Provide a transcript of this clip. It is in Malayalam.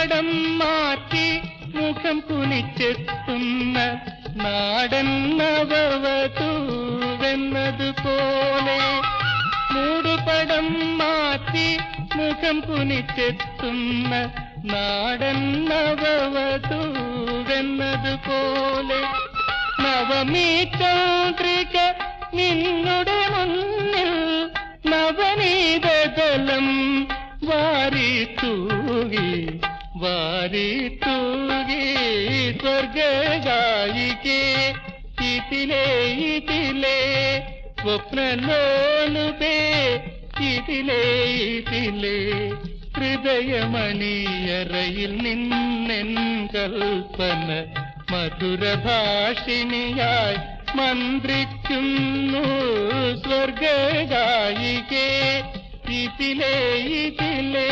മൂടുപടം മാറ്റി മുഖം കുനിച്ചെത്തുന്ന നാടൻ നവവധൂവെന്നതുപോലെ മൂടുപടം മാറ്റി മുഖം കുനിച്ചെത്തുന്ന നാടൻ നവവധൂവെന്നതുപോലെ നവമീ ചന്ദ്രിക നിന്നുടെ മുന്നിൽ നവനീതലം വാരി തൂകി വാരി തൂകി സ്വർഗായികേ ഇതിലേ ഇതിലേ സ്വപ്നലോലുപേ ഇതിലേ ഇതിലേ ഹൃദയമണിയറയിൽ നിന്നെൻ കൽപ്പന മധുരഭാഷിണിയായി മന്ത്രിക്കുന്നു സ്വർഗായികേ ഇതിലേ ഇതിലേ